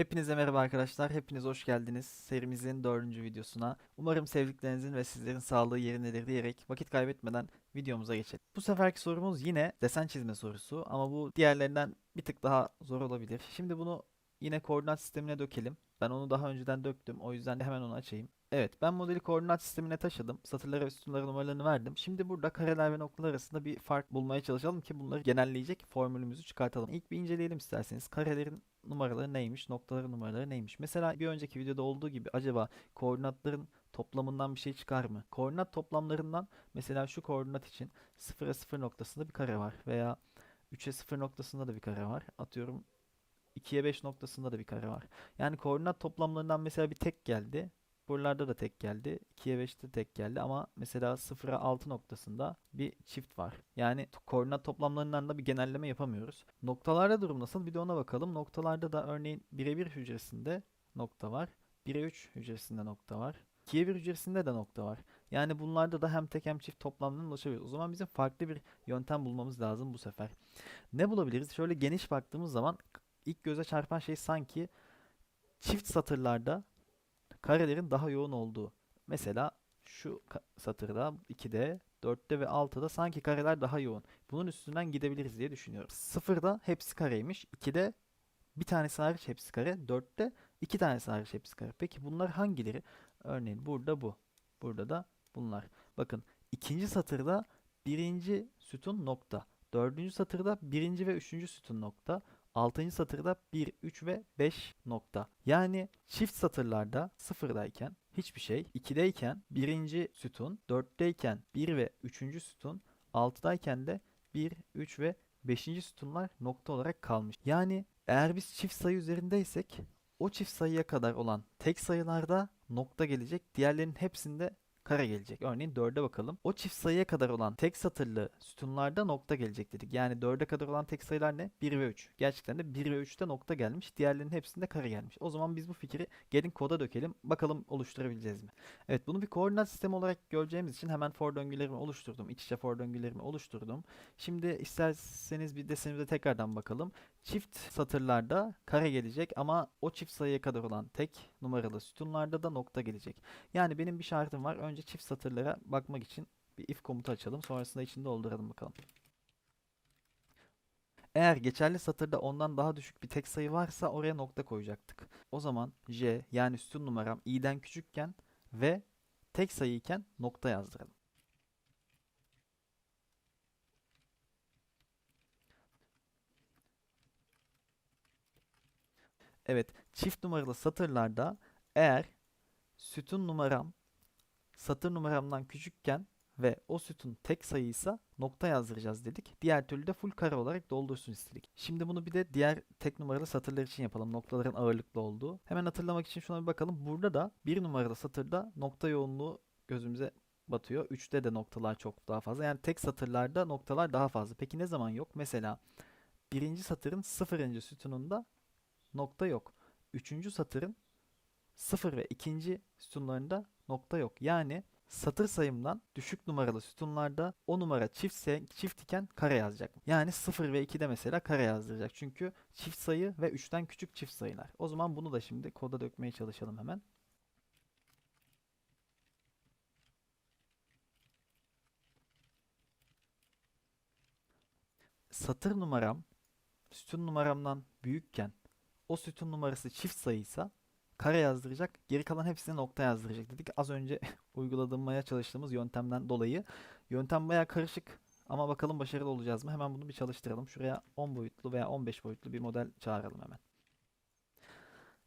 Hepinize merhaba arkadaşlar. Hepiniz hoş geldiniz serimizin dördüncü videosuna. Umarım sevdiklerinizin ve sizlerin sağlığı yerindedir diyerek vakit kaybetmeden videomuza geçelim. Bu seferki sorumuz yine desen çizme sorusu ama bu diğerlerinden bir tık daha zor olabilir. Şimdi bunu yine koordinat sistemine dökelim. Ben onu daha önceden döktüm. O yüzden de hemen onu açayım. Evet, ben modeli koordinat sistemine taşıdım. Satırlara ve sütunlara numaralarını verdim. Şimdi burada kareler ve noktalar arasında bir fark bulmaya çalışalım ki bunları genelleyecek formülümüzü çıkartalım. İlk bir inceleyelim isterseniz. Karelerin numaraları neymiş, noktaların numaraları neymiş? Mesela bir önceki videoda olduğu gibi acaba koordinatların toplamından bir şey çıkar mı? Koordinat toplamlarından mesela şu koordinat için 0'a 0 noktasında bir kare var veya 3'e 0 noktasında da bir kare var. Atıyorum 2'ye 5 noktasında da bir kare var. Yani koordinat toplamlarından mesela bir tek geldi. Buralarda da tek geldi. 2'ye 5'te tek geldi ama mesela 0'a 6 noktasında bir çift var. Yani koordinat toplamlarından da bir genelleme yapamıyoruz. Noktalarda durum nasıl? Bir de ona bakalım. Noktalarda da örneğin 1'e 1 hücresinde nokta var. 1'e 3 hücresinde nokta var. 2'ye 1 hücresinde de nokta var. Yani bunlarda da hem tek hem çift toplamlarına ulaşabiliyoruz. O zaman bizim farklı bir yöntem bulmamız lazım bu sefer. Ne bulabiliriz? Şöyle geniş baktığımız zaman ilk göze çarpan şey sanki çift satırlarda karelerin daha yoğun olduğu. Mesela şu satırda 2'de, 4'te ve 6'da sanki kareler daha yoğun. Bunun üstünden gidebiliriz diye düşünüyorum. 0'da hepsi kareymiş. 2'de bir tanesi hariç hepsi kare. 4'te iki tanesi hariç hepsi kare. Peki bunlar hangileri? Örneğin burada bu. Burada da bunlar. Bakın ikinci satırda birinci sütun nokta. Dördüncü satırda birinci ve üçüncü sütun nokta. Altıncı satırda 1, 3 ve 5 nokta. Yani çift satırlarda sıfırdayken hiçbir şey, 2'deyken birinci sütun, 4'teyken 1 ve 3. sütun, 6'dayken de 1, 3 ve 5. sütunlar nokta olarak kalmış. Yani eğer biz çift sayı üzerindeysek o çift sayıya kadar olan tek sayılarda nokta gelecek. Diğerlerinin hepsinde kare gelecek. Örneğin 4'e bakalım. O çift sayıya kadar olan tek satırlı sütunlarda nokta gelecek dedik. Yani 4'e kadar olan tek sayılar ne? 1 ve 3. Gerçekten de 1 ve 3'te nokta gelmiş. Diğerlerinin hepsinde kare gelmiş. O zaman biz bu fikri gelin koda dökelim. Bakalım oluşturabileceğiz mi? Evet bunu bir koordinat sistemi olarak göreceğimiz için hemen for döngülerimi oluşturdum. İç içe for döngülerimi oluşturdum. Şimdi isterseniz bir desenimize tekrardan bakalım. Çift satırlarda kare gelecek ama o çift sayıya kadar olan tek numaralı sütunlarda da nokta gelecek. Yani benim bir şartım var. Önce çift satırlara bakmak için bir if komutu açalım. Sonrasında içinde dolduralım bakalım. Eğer geçerli satırda ondan daha düşük bir tek sayı varsa oraya nokta koyacaktık. O zaman j yani sütun numaram i'den küçükken ve tek sayı iken nokta yazdıralım. Evet, çift numaralı satırlarda eğer sütun numaram satır numaramdan küçükken ve o sütun tek sayıysa nokta yazdıracağız dedik. Diğer türlü de full kare olarak doldursun istedik. Şimdi bunu bir de diğer tek numaralı satırlar için yapalım. Noktaların ağırlıklı olduğu. Hemen hatırlamak için şuna bir bakalım. Burada da bir numaralı satırda nokta yoğunluğu gözümüze batıyor. 3'te de noktalar çok daha fazla. Yani tek satırlarda noktalar daha fazla. Peki ne zaman yok? Mesela birinci satırın sıfırıncı sütununda nokta yok. Üçüncü satırın sıfır ve ikinci sütunlarında nokta yok. Yani satır sayımdan düşük numaralı sütunlarda o numara çiftse çift iken kare yazacak. Yani 0 ve 2'de mesela kare yazdıracak. Çünkü çift sayı ve 3'ten küçük çift sayılar. O zaman bunu da şimdi koda dökmeye çalışalım hemen. Satır numaram sütun numaramdan büyükken o sütun numarası çift sayıysa kare yazdıracak. Geri kalan hepsine nokta yazdıracak dedik. Az önce uygulamaya çalıştığımız yöntemden dolayı. Yöntem baya karışık ama bakalım başarılı olacağız mı? Hemen bunu bir çalıştıralım. Şuraya 10 boyutlu veya 15 boyutlu bir model çağıralım hemen.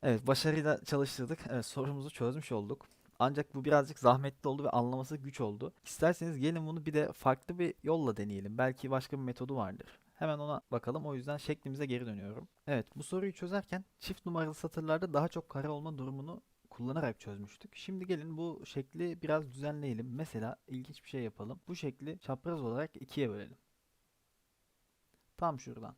Evet başarıyla çalıştırdık. Evet sorumuzu çözmüş olduk. Ancak bu birazcık zahmetli oldu ve anlaması güç oldu. İsterseniz gelin bunu bir de farklı bir yolla deneyelim. Belki başka bir metodu vardır. Hemen ona bakalım. O yüzden şeklimize geri dönüyorum. Evet, bu soruyu çözerken çift numaralı satırlarda daha çok kare olma durumunu kullanarak çözmüştük. Şimdi gelin bu şekli biraz düzenleyelim. Mesela ilginç bir şey yapalım. Bu şekli çapraz olarak ikiye bölelim. Tam şuradan.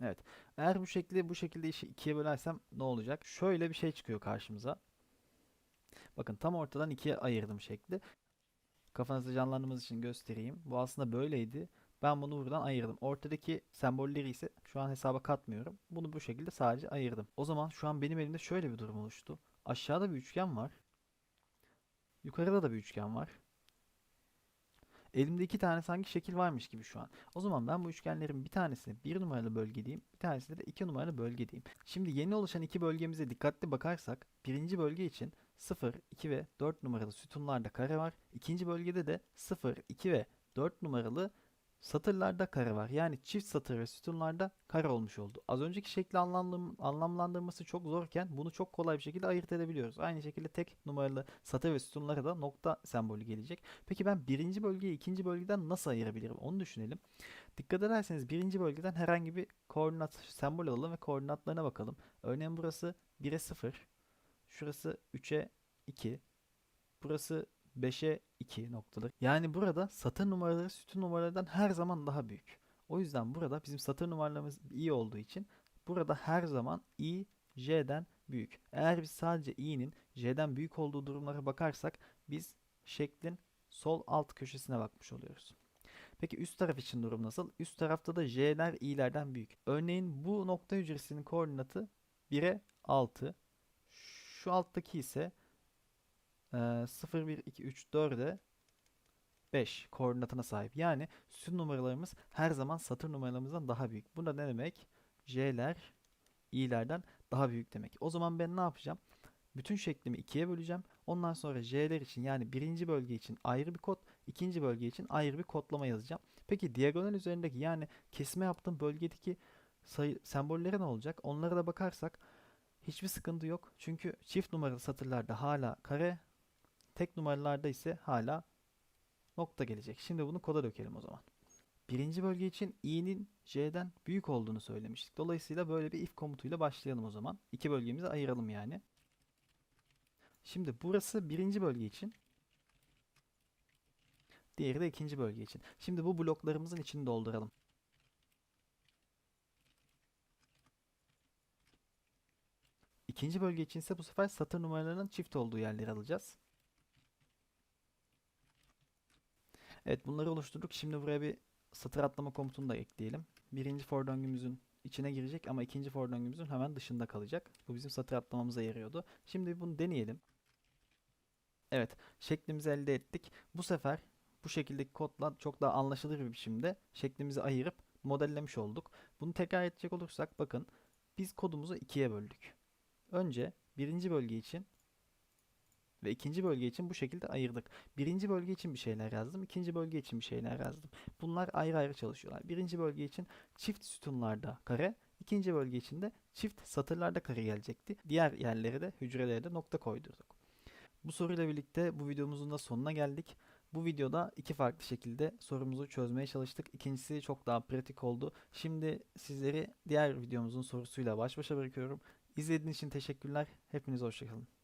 Evet. Eğer bu şekli bu şekilde işi ikiye bölersem ne olacak? Şöyle bir şey çıkıyor karşımıza. Bakın tam ortadan ikiye ayırdım şekli. Kafanızda canlandırmanız için göstereyim. Bu aslında böyleydi. Ben bunu buradan ayırdım. Ortadaki sembolleri ise şu an hesaba katmıyorum. Bunu bu şekilde sadece ayırdım. O zaman şu an benim elimde şöyle bir durum oluştu. Aşağıda bir üçgen var. Yukarıda da bir üçgen var. Elimde iki tane sanki şekil varmış gibi şu an. O zaman ben bu üçgenlerin bir tanesini bir numaralı bölge diyeyim. Bir tanesini de iki numaralı bölge diyeyim. Şimdi yeni oluşan iki bölgemize dikkatli bakarsak birinci bölge için 0, 2 ve 4 numaralı sütunlarda kare var. İkinci bölgede de 0, 2 ve 4 numaralı satırlarda kare var. Yani çift satır ve sütunlarda kare olmuş oldu. Az önceki şekli anlamlandır- anlamlandırması çok zorken bunu çok kolay bir şekilde ayırt edebiliyoruz. Aynı şekilde tek numaralı satır ve sütunlara da nokta sembolü gelecek. Peki ben birinci bölgeyi ikinci bölgeden nasıl ayırabilirim? Onu düşünelim. Dikkat ederseniz birinci bölgeden herhangi bir koordinat sembol alalım ve koordinatlarına bakalım. Örneğin burası 1'e 0, şurası 3'e 2, burası 5'e 2 noktadır. Yani burada satır numaraları sütun numaralardan her zaman daha büyük. O yüzden burada bizim satır numaralarımız iyi olduğu için burada her zaman i j'den büyük. Eğer biz sadece i'nin j'den büyük olduğu durumlara bakarsak biz şeklin sol alt köşesine bakmış oluyoruz. Peki üst taraf için durum nasıl? Üst tarafta da j'ler i'lerden büyük. Örneğin bu nokta hücresinin koordinatı 1'e 6. Şu alttaki ise e, 0, 1, 2, 3, 4'e 5 koordinatına sahip. Yani sütun numaralarımız her zaman satır numaralarımızdan daha büyük. Bu da ne demek? J'ler i'lerden daha büyük demek. O zaman ben ne yapacağım? Bütün şeklimi ikiye böleceğim. Ondan sonra J'ler için yani birinci bölge için ayrı bir kod, ikinci bölge için ayrı bir kodlama yazacağım. Peki diagonal üzerindeki yani kesme yaptığım bölgedeki sayı, sembollere ne olacak? Onlara da bakarsak hiçbir sıkıntı yok. Çünkü çift numaralı satırlarda hala kare, tek numaralarda ise hala nokta gelecek. Şimdi bunu koda dökelim o zaman. Birinci bölge için i'nin j'den büyük olduğunu söylemiştik. Dolayısıyla böyle bir if komutuyla başlayalım o zaman. İki bölgemizi ayıralım yani. Şimdi burası birinci bölge için. Diğeri de ikinci bölge için. Şimdi bu bloklarımızın içini dolduralım. İkinci bölge için ise bu sefer satır numaralarının çift olduğu yerleri alacağız. Evet bunları oluşturduk. Şimdi buraya bir satır atlama komutunu da ekleyelim. Birinci for döngümüzün içine girecek ama ikinci for döngümüzün hemen dışında kalacak. Bu bizim satır atlamamıza yarıyordu. Şimdi bunu deneyelim. Evet şeklimizi elde ettik. Bu sefer bu şekildeki kodla çok daha anlaşılır bir biçimde şeklimizi ayırıp modellemiş olduk. Bunu tekrar edecek olursak bakın biz kodumuzu ikiye böldük. Önce birinci bölge için ve ikinci bölge için bu şekilde ayırdık. Birinci bölge için bir şeyler yazdım. ikinci bölge için bir şeyler yazdım. Bunlar ayrı ayrı çalışıyorlar. Birinci bölge için çift sütunlarda kare, ikinci bölge için de çift satırlarda kare gelecekti. Diğer yerlere de hücrelere de nokta koydurduk. Bu soruyla birlikte bu videomuzun da sonuna geldik. Bu videoda iki farklı şekilde sorumuzu çözmeye çalıştık. İkincisi çok daha pratik oldu. Şimdi sizleri diğer videomuzun sorusuyla baş başa bırakıyorum. İzlediğiniz için teşekkürler. Hepinize hoşçakalın.